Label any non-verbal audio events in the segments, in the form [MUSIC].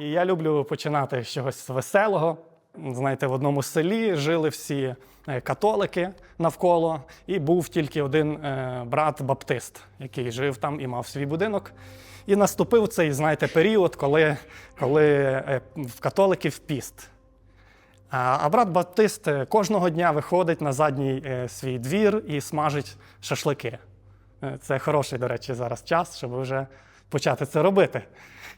І я люблю починати з чогось веселого. Знаєте, в одному селі жили всі е, католики навколо, і був тільки один е, брат Баптист, який жив там і мав свій будинок. І наступив цей, знаєте, період, коли, коли е, в католиків піст. А, брат Баптист кожного дня виходить на задній свій двір і смажить шашлики. Це хороший, до речі, зараз час, щоб вже почати це робити.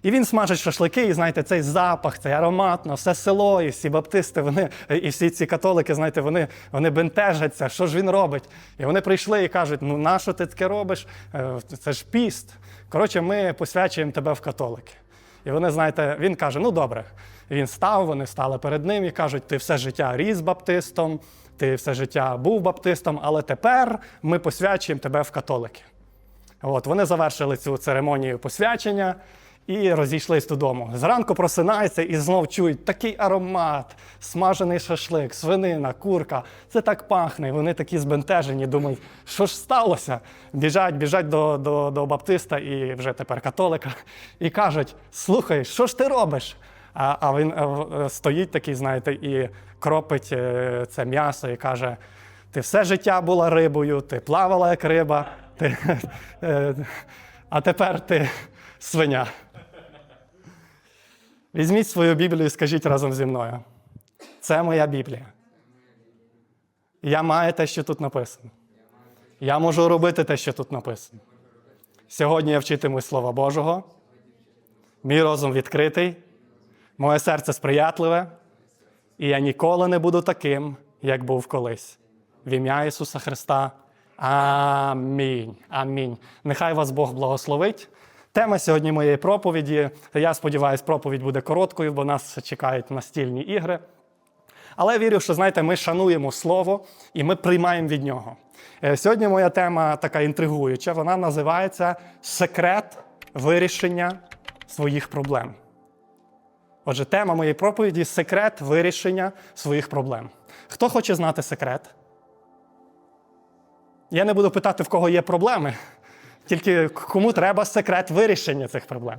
І він смажить шашлики, і знаєте, цей запах, цей аромат на все село, і всі баптисти, вони, і всі ці католики, знаєте, вони, вони бентежаться, що ж він робить. І вони прийшли і кажуть: ну нащо ти таке робиш? Е, Це ж піст. Коротше, ми посвячуємо тебе в католики. І вони, знаєте, він каже: ну добре. І він став, вони стали перед ним і кажуть: ти все життя ріс баптистом, ти все життя був баптистом, але тепер ми посвячуємо тебе в католики. От, вони завершили цю церемонію посвячення і розійшлись додому. Зранку просинаються і знов чують такий аромат, смажений шашлик, свинина, курка. Це так пахне. Вони такі збентежені, думають, що ж сталося? Біжать, біжать до, до, до баптиста і вже тепер католика, і кажуть: слухай, що ж ти робиш? А, а він е, стоїть такий, знаєте, і кропить е, це м'ясо і каже: ти все життя була рибою, ти плавала як риба, ти, е, а тепер ти свиня. Візьміть свою Біблію і скажіть разом зі мною. Це моя Біблія. Я маю те, що тут написано. Я можу робити те, що тут написано. Сьогодні я вчитимусь Слова Божого. Мій розум відкритий, моє серце сприятливе, і я ніколи не буду таким, як був колись. В ім'я Ісуса Христа. Амінь. Амінь. Нехай вас Бог благословить. Тема сьогодні моєї проповіді. Я сподіваюся, проповідь буде короткою, бо нас чекають настільні ігри. Але я вірю, що знаєте, ми шануємо слово і ми приймаємо від нього. Е, Сьогодні моя тема така інтригуюча. Вона називається Секрет вирішення своїх проблем. Отже, тема моєї проповіді секрет вирішення своїх проблем. Хто хоче знати секрет? Я не буду питати, в кого є проблеми, тільки кому треба секрет вирішення цих проблем.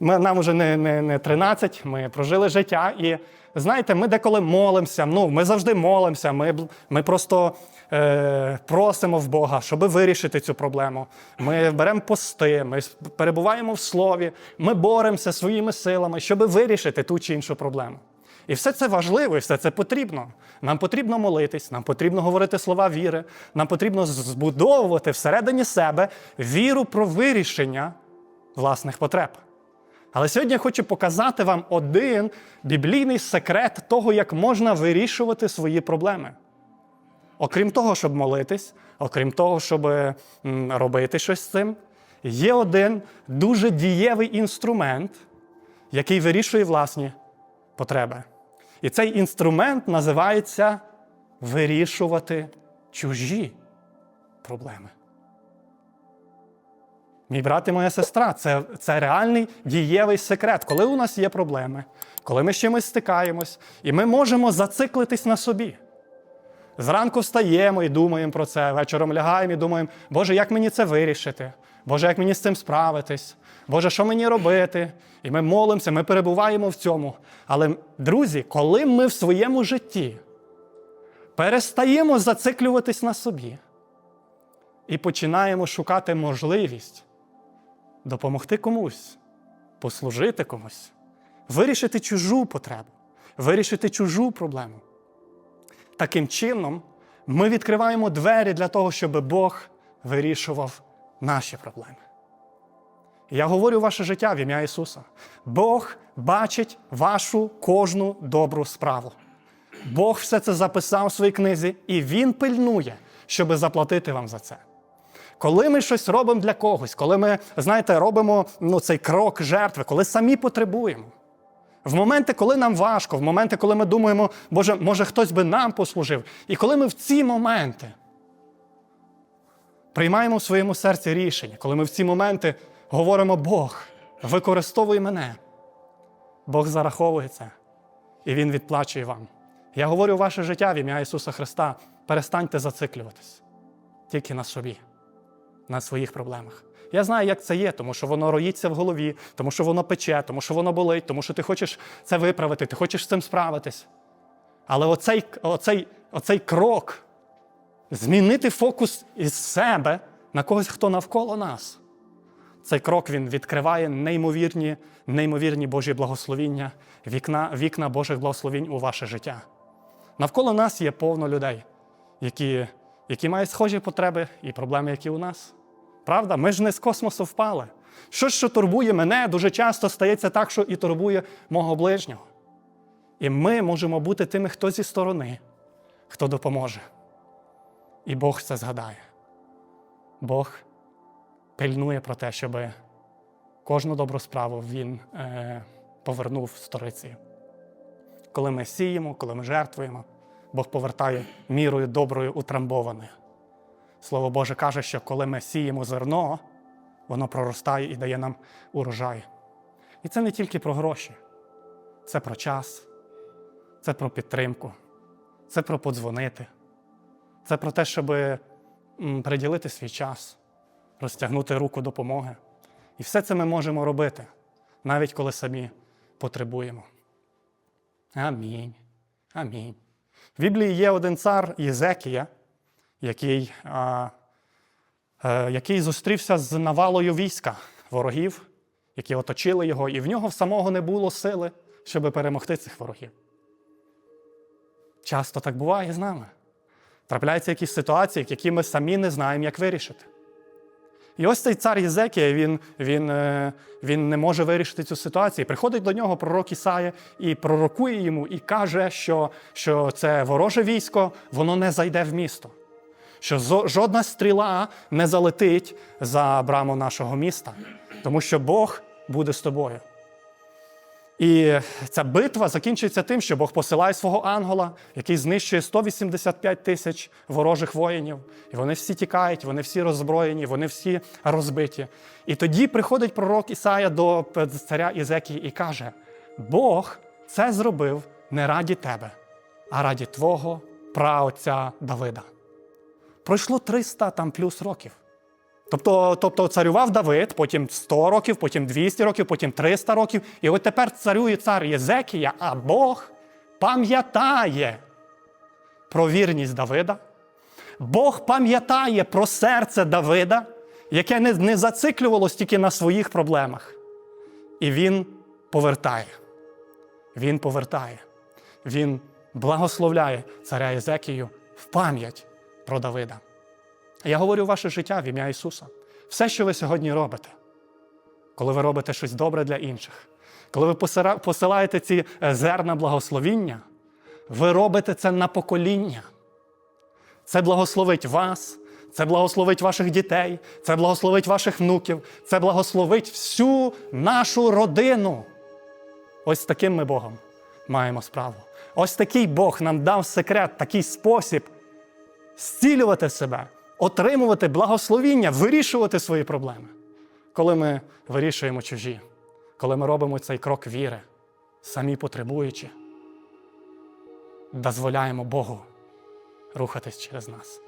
Ми, нам вже не, не, не 13, ми прожили життя. І знаєте, ми деколи молимося. Ну, ми завжди молимося. Ми, ми просто е, просимо в Бога, щоб вирішити цю проблему. Ми беремо пости, ми перебуваємо в слові, ми боремося своїми силами, щоб вирішити ту чи іншу проблему. І все це важливо, і все це потрібно. Нам потрібно молитись, нам потрібно говорити слова віри, нам потрібно збудовувати всередині себе віру про вирішення власних потреб. Але сьогодні я хочу показати вам один біблійний секрет того, як можна вирішувати свої проблеми. Окрім того, щоб молитись, окрім того, щоб робити щось з цим, є один дуже дієвий інструмент, який вирішує власні потреби. І цей інструмент називається вирішувати чужі проблеми. Мій брат і моя сестра це, це реальний дієвий секрет. Коли у нас є проблеми, коли ми з чимось стикаємось, і ми можемо зациклитись на собі. Зранку встаємо і думаємо про це, вечором лягаємо і думаємо, Боже, як мені це вирішити? Боже, як мені з цим справитись? Боже, що мені робити? І ми молимося, ми перебуваємо в цьому. Але, друзі, коли ми в своєму житті перестаємо зациклюватись на собі і починаємо шукати можливість допомогти комусь, послужити комусь, вирішити чужу потребу, вирішити чужу проблему. Таким чином, ми відкриваємо двері для того, щоб Бог вирішував наші проблеми. Я говорю ваше життя в ім'я Ісуса. Бог бачить вашу кожну добру справу. Бог все це записав в своїй книзі, і Він пильнує, щоб заплатити вам за це. Коли ми щось робимо для когось, коли ми, знаєте, робимо ну, цей крок жертви, коли самі потребуємо. В моменти, коли нам важко, в моменти, коли ми думаємо, Боже, може хтось би нам послужив. І коли ми в ці моменти приймаємо в своєму серці рішення, коли ми в ці моменти говоримо, Бог, використовуй мене, Бог зараховує це, і Він відплачує вам. Я говорю ваше життя в ім'я Ісуса Христа. Перестаньте зациклюватись тільки на собі, на своїх проблемах. Я знаю, як це є, тому що воно роїться в голові, тому що воно пече, тому що воно болить, тому що ти хочеш це виправити, ти хочеш з цим справитись. Але оцей, оцей, оцей крок змінити фокус із себе на когось, хто навколо нас. Цей крок він відкриває неймовірні, неймовірні Божі благословіння, вікна, вікна Божих благословінь у ваше життя. Навколо нас є повно людей, які, які мають схожі потреби і проблеми, які у нас. Правда? Ми ж не з космосу впали. Щось, що турбує мене, дуже часто стається так, що і турбує мого ближнього. І ми можемо бути тими, хто зі сторони, хто допоможе. І Бог це згадає. Бог пильнує про те, щоб кожну добру справу Він е, повернув сторицею. Коли ми сіємо, коли ми жертвуємо, Бог повертає мірою доброю утрамбованою. Слово Боже каже, що коли ми сіємо зерно, воно проростає і дає нам урожай. І це не тільки про гроші, це про час, це про підтримку, це про подзвонити, це про те, щоб приділити свій час, розтягнути руку допомоги. І все це ми можемо робити, навіть коли самі потребуємо. Амінь. Амінь. В Біблії є один цар Єзекія, який, а, е, який зустрівся з навалою війська ворогів, які оточили його, і в нього в самого не було сили, щоб перемогти цих ворогів. Часто так буває з нами. Трапляються якісь ситуації, які ми самі не знаємо, як вирішити. І ось цей цар Єзекія, він, він, е, він не може вирішити цю ситуацію. Приходить до нього пророк Ісая і пророкує йому, і каже, що, що це вороже військо, воно не зайде в місто. Що жодна стріла не залетить за браму нашого міста, тому що Бог буде з тобою. І ця битва закінчується тим, що Бог посилає свого ангела, який знищує 185 тисяч ворожих воїнів. І вони всі тікають, вони всі роззброєні, вони всі розбиті. І тоді приходить пророк Ісая до царя Ізекії і каже: Бог це зробив не раді тебе, а раді твого праотця Давида. Пройшло 300 там плюс років. Тобто, тобто царював Давид, потім 100 років, потім 200 років, потім 300 років. І от тепер царює цар Єзекія, а Бог пам'ятає про вірність Давида. Бог пам'ятає про серце Давида, яке не, не зациклювалось тільки на своїх проблемах. І він повертає. Він повертає. Він благословляє царя Єзекію в пам'ять про Давида. Я говорю ваше життя в ім'я Ісуса. Все, що ви сьогодні робите, коли ви робите щось добре для інших, коли ви посилаєте ці е, зерна благословіння, ви робите це на покоління. Це благословить вас, це благословить ваших дітей, це благословить ваших внуків, це благословить всю нашу родину. Ось таким ми Богом маємо справу. Ось такий Бог нам дав секрет, такий спосіб зцілювати себе, отримувати благословіння, вирішувати свої проблеми. Коли ми вирішуємо чужі, коли ми робимо цей крок віри, самі потребуючи, дозволяємо Богу рухатись через нас.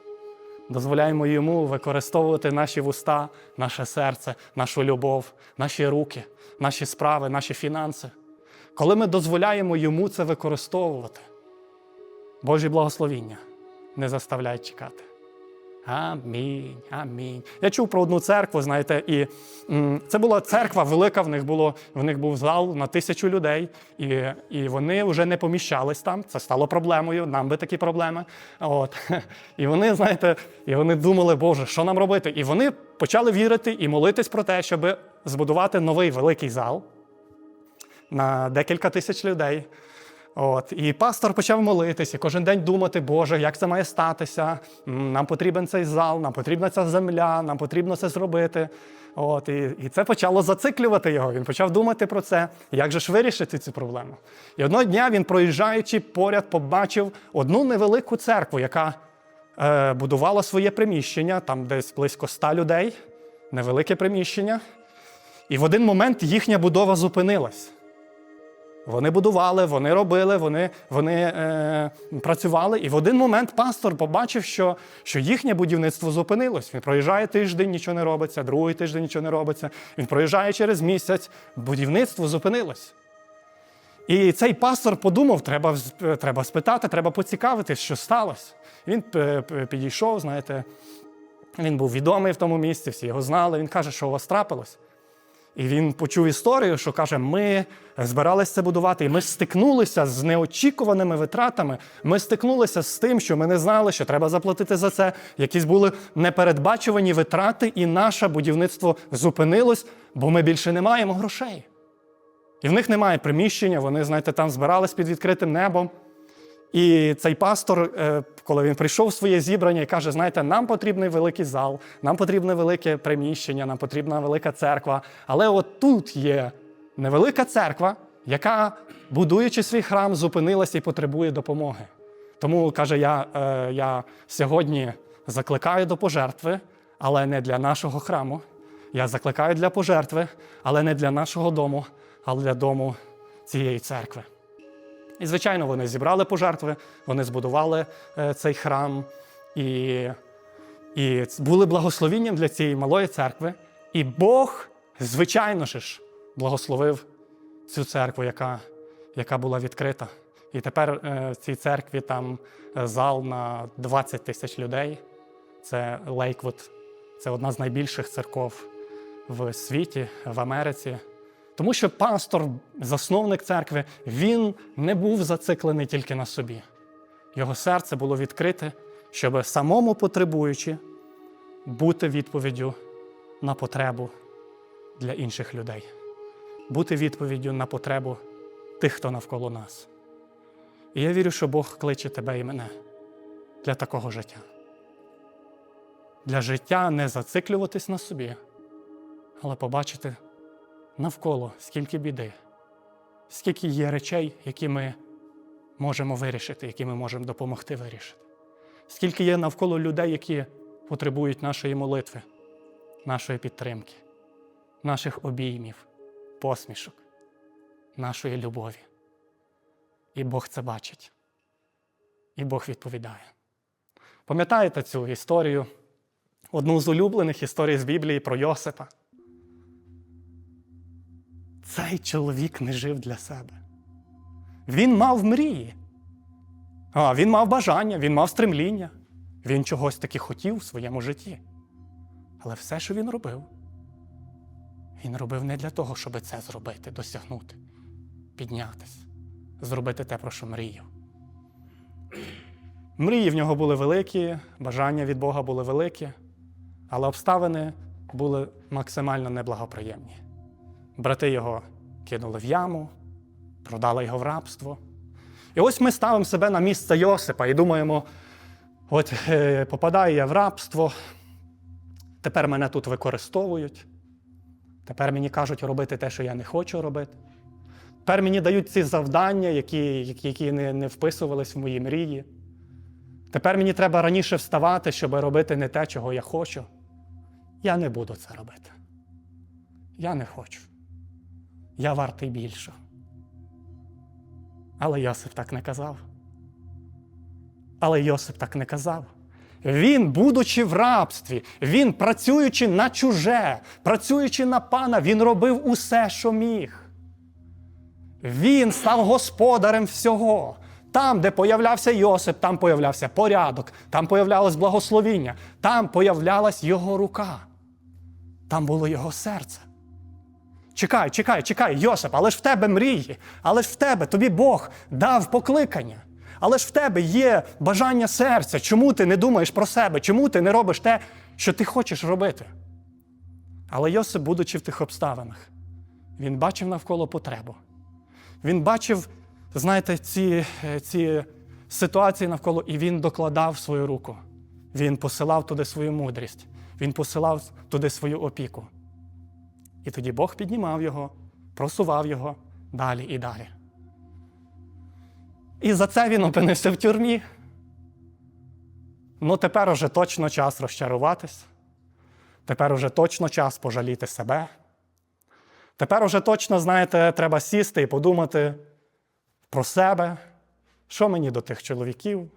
Дозволяємо йому використовувати наші вуста, наше серце, нашу любов, наші руки, наші справи, наші фінанси. Коли ми дозволяємо йому це використовувати, Божі благословіння не заставляють чекати. Амінь. Амінь. Я чув про одну церкву, знаєте, і це була церква велика, в них було, в них був зал на тисячу людей, і, і вони вже не поміщались там. Це стало проблемою, нам би такі проблеми. От. [LAUGHS] І вони, знаєте, і вони думали, Боже, що нам робити? І вони почали вірити і молитись про те, щоб збудувати новий великий зал на декілька тисяч людей. От. І пастор почав молитися, кожен день думати, Боже, як це має статися? Нам потрібен цей зал, нам потрібна ця земля, нам потрібно це зробити. От. І, і це почало зациклювати його. Він почав думати про це, як же ж вирішити цю проблему. І одного дня він, проїжджаючи поряд, побачив одну невелику церкву, яка е, будувала своє приміщення, там десь близько ста людей, невелике приміщення. І в один момент їхня будова зупинилась. Вони будували, вони робили, вони, вони е, працювали. І в один момент пастор побачив, що, що їхнє будівництво зупинилось. Він проїжджає тиждень, нічого не робиться, другий тиждень нічого не робиться. Він проїжджає через місяць, будівництво зупинилось. І цей пастор подумав, треба, треба спитати, треба поцікавитись, що сталося. Він е, підійшов, знаєте, він був відомий в тому місці, всі його знали. Він каже, що у вас трапилось. І він почув історію, що каже: ми збиралися це будувати, і ми стикнулися з неочікуваними витратами. Ми стикнулися з тим, що ми не знали, що треба заплатити за це. Якісь були непередбачувані витрати, і наше будівництво зупинилось, бо ми більше не маємо грошей. І в них немає приміщення, вони, знаєте, там збирались під відкритим небом. І цей пастор, е, коли він прийшов в своє зібрання і каже: знаєте, нам потрібний великий зал, нам потрібне велике приміщення, нам потрібна велика церква. Але от тут є невелика церква, яка, будуючи свій храм, зупинилася і потребує допомоги. Тому каже, я, е, я сьогодні закликаю до пожертви, але не для нашого храму. Я закликаю для пожертви, але не для нашого дому, але для дому цієї церкви. І, звичайно, вони зібрали пожертви, вони збудували е, цей храм і, і були благословінням для цієї малої церкви. І Бог, звичайно ж, благословив цю церкву, яка, яка була відкрита. І тепер е, в цій церкві там е, зал на 20 тисяч людей. Це Лейквуд, це одна з найбільших церков в світі, в Америці. Тому що пастор, засновник церкви, він не був зациклений тільки на собі. Його серце було відкрите, щоб самому потребуючи бути відповіддю на потребу для інших людей, бути відповіддю на потребу тих, хто навколо нас. І я вірю, що Бог кличе тебе і мене для такого життя. Для життя не зациклюватись на собі, але побачити навколо скільки біди, скільки є речей, які ми можемо вирішити, які ми можемо допомогти вирішити. Скільки є навколо людей, які потребують нашої молитви, нашої підтримки, наших обіймів, посмішок, нашої любові. І Бог це бачить. І Бог відповідає. Пам'ятаєте цю історію? Одну з улюблених історій з Біблії про Йосипа. Цей чоловік не жив для себе. Він мав мрії. А, він мав бажання, він мав стремління. Він чогось таки хотів в своєму житті. Але все, що він робив, він робив не для того, щоб це зробити, досягнути, піднятися, зробити те, про що мріяв. Мрії в нього були великі, бажання від Бога були великі, але обставини були максимально неблагоприємні. Брати його кинули в яму, продали його в рабство. І ось ми ставимо себе на місце Йосипа і думаємо: от е, попадаю я в рабство, тепер мене тут використовують, тепер мені кажуть робити те, що я не хочу робити. Тепер мені дають ці завдання, які, які- не, не вписувались в мої мрії. Тепер мені треба раніше вставати, щоб робити не те, чого я хочу. Я не буду це робити. Я не хочу. Я вартий більше. Але Йосип так не казав. Але Йосип так не казав. Він, будучи в рабстві, він, працюючи на чуже, працюючи на пана, він робив усе, що міг. Він став господарем всього. Там, де появлявся Йосип, там появлявся порядок, там появлялось благословіння, там появлялась його рука, там було його серце. Чекай, чекай, чекай, Йосип, але ж в тебе мрії, але ж в тебе тобі Бог дав покликання. Але ж в тебе є бажання серця. Чому ти не думаєш про себе? Чому ти не робиш те, що ти хочеш робити? Але Йосип, будучи в тих обставинах, він бачив навколо потребу. Він бачив, знаєте, ці, е, ці ситуації навколо, і він докладав свою руку. Він посилав туди свою мудрість, він посилав туди свою опіку. І тоді Бог піднімав його, просував його далі і далі. І за це він опинився в тюрмі. Ну, тепер уже точно час розчаруватись. Тепер уже точно час пожаліти себе. Тепер уже точно, знаєте, треба сісти і подумати, про себе, що мені до тих чоловіків,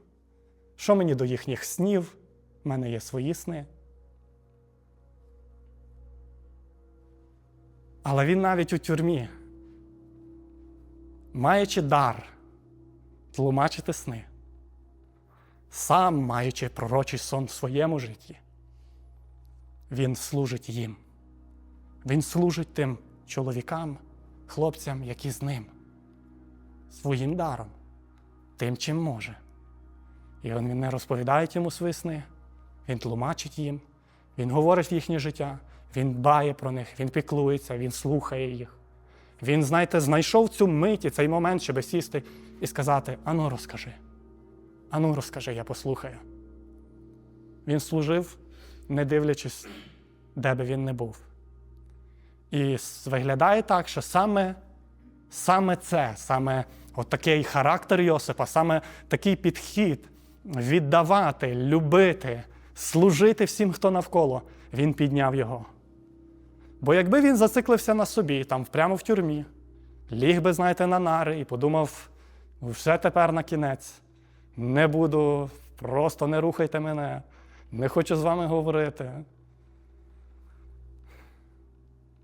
що мені до їхніх снів, в мене є свої сни. Але він навіть у тюрмі, маючи дар тлумачити сни, сам маючи пророчий сон в своєму житті, він служить їм. Він служить тим чоловікам, хлопцям, які з ним, своїм даром, тим, чим може. І він не розповідає йому свої сни, він тлумачить їм, він говорить їхнє життя, він дбає про них, він піклується, він слухає їх. Він, знаєте, знайшов цю мить і цей момент, щоб сісти і сказати: Ану, розкажи. Ану, розкажи, я послухаю. Він служив, не дивлячись, де би він не був. І виглядає так, що саме, саме це, саме от такий характер Йосипа, саме такий підхід віддавати, любити, служити всім, хто навколо, він підняв його. Бо якби він зациклився на собі, там прямо в тюрмі, ліг би, знаєте, на нари і подумав, все тепер на кінець. Не буду, просто не рухайте мене, не хочу з вами говорити.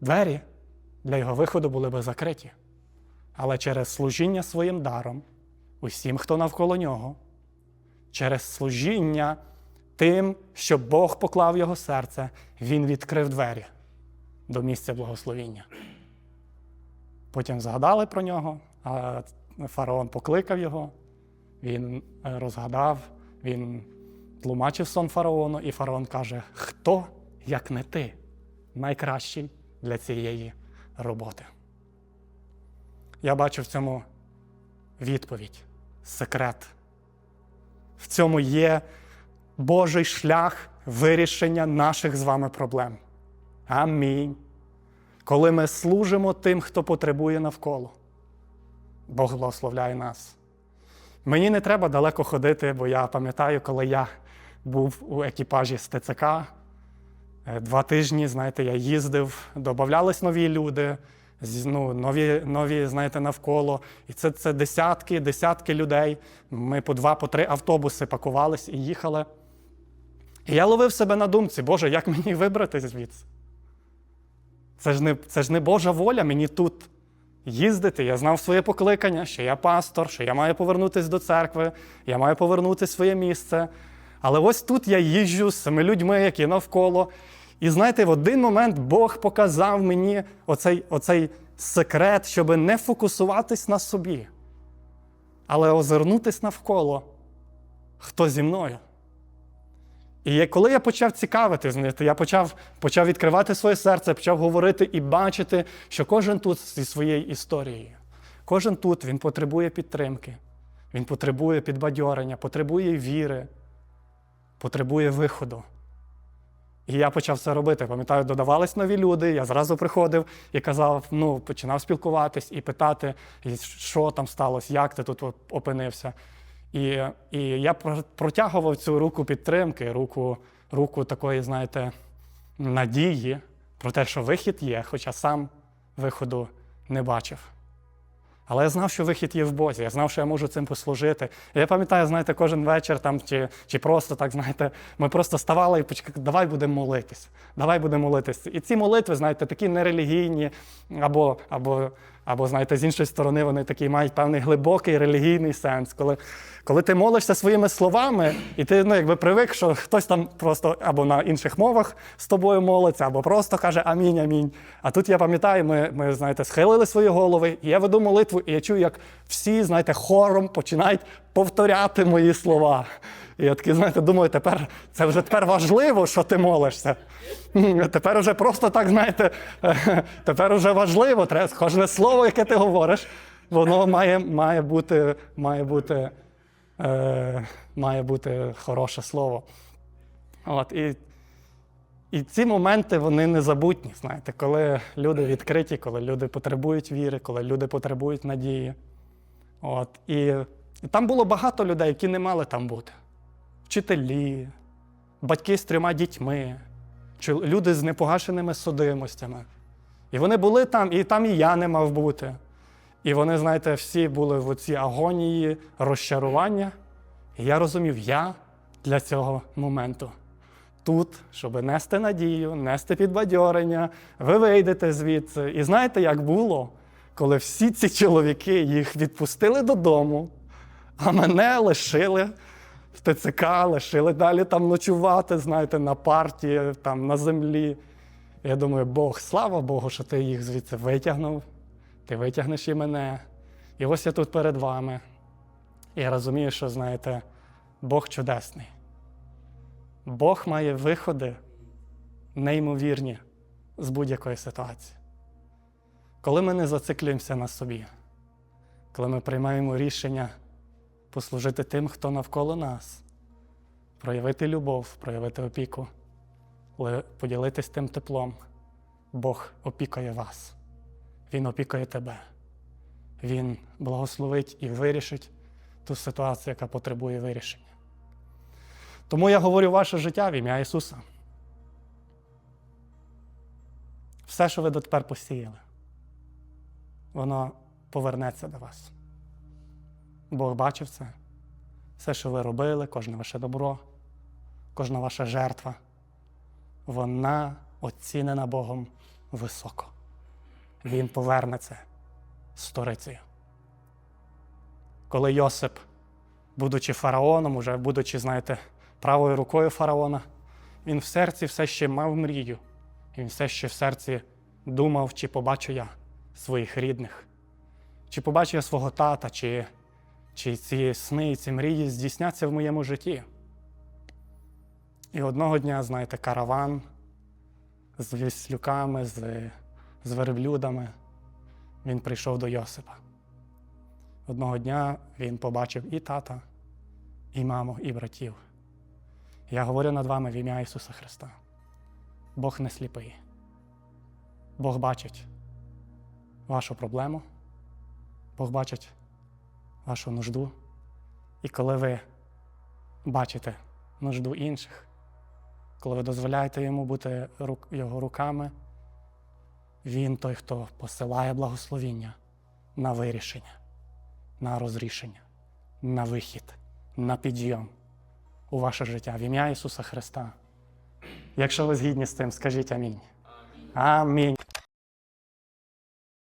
Двері для його виходу були би закриті. Але через служіння своїм даром, усім, хто навколо нього, через служіння тим, що Бог поклав його серце, він відкрив двері до місця благословіння. Потім згадали про нього, а фараон покликав його, він е, розгадав, він тлумачив сон фараону, і фараон каже: Хто, як не ти, найкращий для цієї роботи? Я бачу в цьому відповідь, секрет. В цьому є Божий шлях вирішення наших з вами проблем. Амінь. Коли ми служимо тим, хто потребує навколо, Бог благословляє нас. Мені не треба далеко ходити, бо я пам'ятаю, коли я був у екіпажі з ТЦК. е, Два тижні, знаєте, я їздив, додавались нові люди, ну, нові, нові, знаєте, навколо. І це, це десятки, десятки людей. Ми по два, по три автобуси пакувались і їхали. І я ловив себе на думці, Боже, як мені вибрати звідси? Це ж не, це ж не Божа воля мені тут їздити. Я знав своє покликання, що я пастор, що я маю повернутися до церкви, я маю повернути своє місце. Але ось тут я їжджу з цими людьми, які навколо. І знаєте, в один момент Бог показав мені оцей, оцей секрет, щоб не фокусуватись на собі, але озирнутись навколо, хто зі мною. І коли я почав цікавитись, знаєте, я почав, почав відкривати своє серце, почав говорити і бачити, що кожен тут зі своєю історією, кожен тут він потребує підтримки, він потребує підбадьорення, потребує віри, потребує виходу. І я почав це робити. Пам'ятаю, додавались нові люди. Я зразу приходив і казав, ну, починав спілкуватись і питати, що там сталося, як ти тут опинився. І, і я протягував цю руку підтримки, руку, руку такої, знаєте, надії про те, що вихід є, хоча сам виходу не бачив. Але я знав, що вихід є в Бозі, я знав, що я можу цим послужити. Я пам'ятаю, знаєте, кожен вечір там, чи, чи просто так, знаєте, ми просто ставали і почекали, давай будемо молитись, давай будемо молитись. І ці молитви, знаєте, такі нерелігійні, або, або, або знаєте, з іншої сторони, вони такі мають певний глибокий релігійний сенс. Коли, коли ти молишся своїми словами, і ти ну, якби привик, що хтось там просто або на інших мовах з тобою молиться, або просто каже амінь, амінь. А тут я пам'ятаю, ми, ми знаєте, схилили свої голови, і я веду молитву, і я чую, як всі, знаєте, хором починають повторяти мої слова. І я такий, знаєте, думаю, тепер це вже тепер важливо, що ти молишся. Тепер вже просто так, знаєте, [LAUGHS] тепер вже важливо, треба кожне слово, яке ти говориш, воно має, має бути, має бути, е, має бути хороше слово. От, і, і ці моменти вони незабутні, знаєте, коли люди відкриті, коли люди потребують віри, коли люди потребують надії. От, і, і там було багато людей, які не мали там бути. Вчителі, батьки з трьома дітьми, люди з непогашеними судимостями. І вони були там, і там і я не мав бути. І вони, знаєте, всі були в цій агонії, розчарування. І я розумів, я для цього моменту тут, щоб нести надію, нести підбадьорення, ви вийдете звідси. І знаєте, як було, коли всі ці чоловіки їх відпустили додому, а мене лишили в ТЦК, лишили далі там ночувати, знаєте, на партії, там на землі. Я думаю, Бог, слава Богу, що ти їх звідси витягнув, ти витягнеш і мене. І ось я тут перед вами. І я розумію, що, знаєте, Бог чудесний. Бог має виходи неймовірні з будь-якої ситуації. Коли ми не зациклюємося на собі, коли ми приймаємо рішення послужити тим, хто навколо нас, проявити любов, проявити опіку, поділитись тим теплом, Бог опікає вас, Він опікає тебе. Він благословить і вирішить ту ситуацію, яка потребує вирішення. Тому я говорю ваше життя в ім'я Ісуса. Все, що ви дотепер посіяли, воно повернеться до вас. Бог бачив це. Все, що ви робили, кожне ваше добро, кожна ваша жертва, вона оцінена Богом високо. Він поверне це сторицею. Коли Йосип, будучи фараоном, уже будучи, знаєте, правою рукою фараона, він в серці все ще мав мрію. Він все ще в серці думав, чи побачу я своїх рідних, чи побачу я свого тата, чи, чи ці сни, і ці мрії здійсняться в моєму житті. І одного дня, знаєте, караван з віслюками, з, з верблюдами, він прийшов до Йосипа. Одного дня він побачив і тата, і маму, і братів. Я говорю над вами в ім'я Ісуса Христа. Бог не сліпий. Бог бачить вашу проблему, Бог бачить вашу нужду. І коли ви бачите нужду інших, коли ви дозволяєте йому бути його руками, він той, хто посилає благословіння на вирішення, на розрішення, на вихід, на підйом у ваше життя в ім'я Ісуса Христа. Якщо ви згідні з тим, скажіть амінь. Амінь.